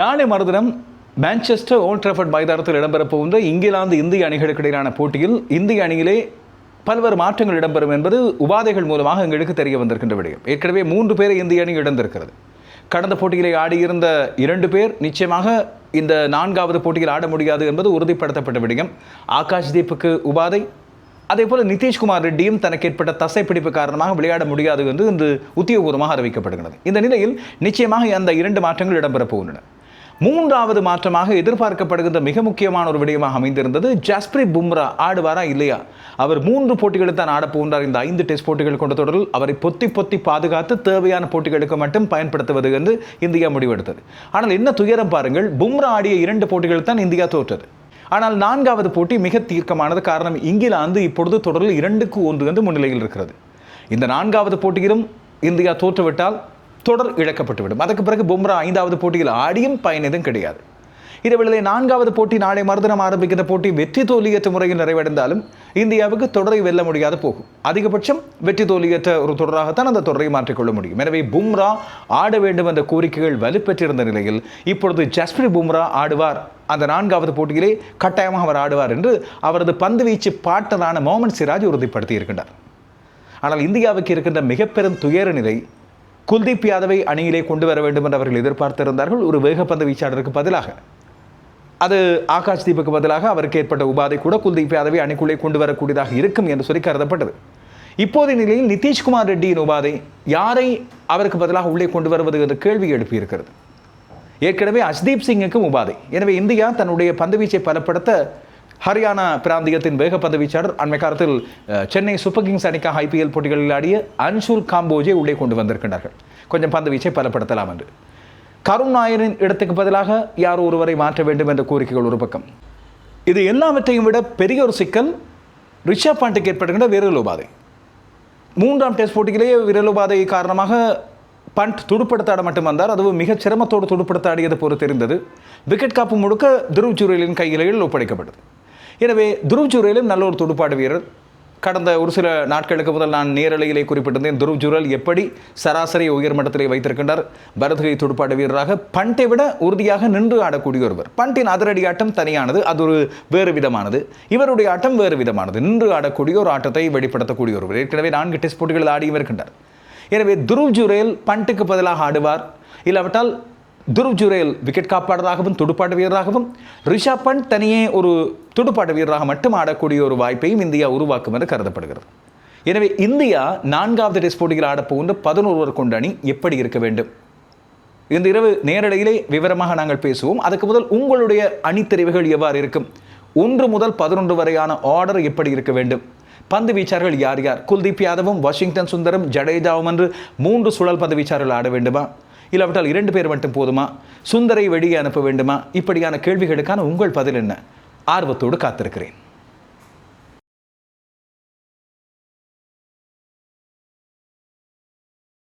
நாளை மறுதினம் Manchester Old Trafford மைதானத்தில் இடம்பெறப் போகின்ற இங்கிலாந்து இந்திய அணிகளுக்கு இடையிலான போட்டியில் இந்திய அணியிலே பல்வேறு மாற்றங்கள் இடம்பெறும் என்பது உபாதைகள் மூலமாக எங்களுக்கு தெரிய வந்திருக்கின்ற விடயம். ஏற்கனவே மூன்று பேரை இந்திய அணி இழந்திருக்கிறது. கடந்த போட்டியிலே ஆடியிருந்த இரண்டு பேர் நிச்சயமாக இந்த நான்காவது போட்டியில் ஆட முடியாது என்பது உறுதிப்படுத்தப்பட்ட விடயம். ஆகாஷ் தீப்புக்கு உபாதை. அதே போல நிதிஷ்குமார் ரெட்டியும் தனக்கு ஏற்பட்ட தசைப்பிடிப்பு காரணமாக விளையாட முடியாது என்று இன்று உத்தியோகபூர்வமாக அறிவிக்கப்படுகிறது. இந்த நிலையில் நிச்சயமாக அந்த இரண்டு மாற்றங்கள் இடம்பெறப் போகின்றன. மூன்றாவது மாற்றமாக எதிர்பார்க்கப்படுகின்ற மிக முக்கியமான ஒரு விடயமாக அமைந்திருந்தது. ஜஸ்பிரித் பும்ரா ஆடுவாரா இல்லையா? அவர் மூன்று போட்டிகளில் தான் ஆடப்போகின்றார் இந்த ஐந்து டெஸ்ட் போட்டிகள் கொண்ட தொடரில் அவரை பொத்தி பொத்தி பாதுகாத்து தேவையான போட்டிகளுக்கு மட்டும் பயன்படுத்துவது என்று இந்தியா முடிவெடுத்தது. ஆனால் என்ன துயரம் பாருங்கள் பும்ரா ஆடிய இரண்டு போட்டிகள் தான் இந்தியா தோற்றது. ஆனால் நான்காவது போட்டி மிக தீர்க்கமானது. காரணம் இங்கிலாந்து இப்பொழுது தொடரில் இரண்டுக்கு ஒன்று என்று முன்னிலையில் இருக்கிறது. இந்த நான்காவது போட்டியிலும் இந்தியா தோற்றுவிட்டால் தொடர் இழக்கப்பட்டுவிடும் அதற்கு பிறகு பும்ரா ஐந்தாவது போட்டியில் ஆடியும் பயனதும் கிடையாது. இதேவேளை நான்காவது போட்டி நாளை மறுதினம் ஆரம்பிக்கிற போட்டி வெற்றி தோல்வியற்ற முறையில் நிறைவடைந்தாலும் இந்தியாவுக்கு தொடரை வெல்ல முடியாது போகும். அதிகபட்சம் வெற்றி தோல்வியற்ற ஒரு தொடராகத்தான் அந்த தொடரை மாற்றிக்கொள்ள முடியும். எனவே பும்ரா ஆட வேண்டும் என்ற கோரிக்கைகள் வலுப்பெற்றிருந்த நிலையில் இப்பொழுது ஜஸ்பிரித் பும்ரா ஆடுவார். அந்த நான்காவது போட்டியிலே கட்டாயமாக அவர் ஆடுவார் என்று அவரது பந்து வீச்சு பாட்டரான மோமன் சிராஜ் உறுதிப்படுத்தி இருக்கின்றார் ஆனால் இந்தியாவுக்கு இருக்கின்ற மிகப்பெரும் துயர நிலை குல்தீப் யாதவை அணியிலே கொண்டு வர வேண்டும் என்று அவர்கள் எதிர்பார்த்திருந்தார்கள். ஒரு வேகப்பந்து வீச்சாளருக்கு பதிலாக அது ஆகாஷ் தீபுக்கு பதிலாக அவருக்கு ஏற்பட்ட உபாதை கூட குல்தீப் யாதவை அணிக்குள்ளே கொண்டு வரக்கூடியதாக இருக்கும் என்று சொல்லி கருதப்பட்டது. இப்போதைய நிலையில் நிதிஷ்குமார் ரெட்டியின் உபாதை யாரை அவருக்கு பதிலாக உள்ளே கொண்டு வருவது என்ற கேள்வி எழுப்பியிருக்கிறது. ஏற்கனவே அஷ்தீப் சிங்குக்கும் உபாதை. எனவே இந்தியா தன்னுடைய பந்துவீச்சை பலப்படுத்த ஹரியானா பிராந்தியத்தின் வேக பந்துவீச்சாளர் அண்மை காலத்தில் சென்னை சூப்பர் கிங்ஸ் அணிக்காக ஐபிஎல் போட்டிகளில் ஆடிய அன்ஷுல் காம்போஜை உள்ளே கொண்டு வந்திருக்கின்றார்கள். கொஞ்சம் பந்துவீச்சை பலப்படுத்தலாம் என்று. கருண் நாயரின் இடத்துக்கு பதிலாக யார் ஒருவரை மாற்ற வேண்டும் என்ற கோரிக்கைகள் ஒரு பக்கம். இது எல்லாவற்றையும் விட பெரிய ஒரு சிக்கல் ரிஷப் பாண்டுக்கு ஏற்படுகின்ற விரல் உபாதை. மூன்றாம் டெஸ்ட் போட்டியிலேயே விரல் உபாதை காரணமாக பண்ட் துடுப்படுத்தாட மட்டும் வந்தார். அதுவும் மிகச் சிரமத்தோடு துடுப்படுத்த ஆடியது போல தெரிந்தது. விக்கெட் காப்பு முழுக்க துருவ் ஜுரேலின் கையிலையில் ஒப்படைக்கப்பட்டது. எனவே துருவ் ஜுரேலும் நல்ல ஒரு துடுப்பாடு வீரர். கடந்த ஒரு சில நாட்களுக்கு முதல் நான் நேரலையிலே குறிப்பிட்டிருந்தேன் துருவ் ஜுரல் எப்படி சராசரி உயர்மட்டத்திலே வைத்திருக்கின்றார் பரதகை துடுப்பாடு வீரராக. பண்டை விட உறுதியாக நின்று ஆடக்கூடிய ஒருவர். பண்டின் அதிரடி ஆட்டம் தனியானது அது ஒரு வேறு விதமானது. இவருடைய ஆட்டம் வேறு விதமானது. நின்று ஆடக்கூடிய ஒரு ஆட்டத்தை வெளிப்படுத்தக்கூடிய ஒருவர். ஏற்கனவே நான்கு டெஸ்ட் போட்டிகளில் ஆடியும் இருக்கின்றார் எனவே துருவ் ஜுரேல் பண்ட்டுக்கு பதிலாக ஆடுவார். இல்லாவிட்டால் துருவ் ஜுரேல் விக்கெட் காப்பாளராகவும் துடுப்பாட்ட வீரராகவும் ரிஷப் பண்ட் தனியே ஒரு துடுப்பாட்ட வீரராக மட்டும் ஆடக்கூடிய ஒரு வாய்ப்பையும் இந்தியா உருவாக்கும் என்று கருதப்படுகிறது. எனவே இந்தியா நான்காவது டெஸ்ட் போட்டியில் ஆடப்போகின்ற பதினொருவர் கொண்ட அணி எப்படி இருக்க வேண்டும்? இந்த இரவு நேரடியிலே விவரமாக நாங்கள் பேசுவோம். அதுக்கு முதல் உங்களுடைய அணித்தெரிவுகள் எவ்வாறு இருக்கும்? ஒன்று முதல் பதினொன்று வரையான ஆர்டர் எப்படி இருக்க வேண்டும்? பந்து வீச்சார்கள் யார் யார்? குல்தீப் யாதவும் வாஷிங்டன் சுந்தரம் ஜடேஜாவும் என்று மூன்று சுழல் பந்து வீச்சார்கள் ஆட வேண்டுமா? இல்லாவிட்டால் இரண்டு பேர் மட்டும் போதுமா? சுந்தரை வெளியே அனுப்ப வேண்டுமா? இப்படியான கேள்விகளுக்கான உங்கள் பதில் என்ன? ஆர்வத்தோடு காத்திருக்கிறேன்.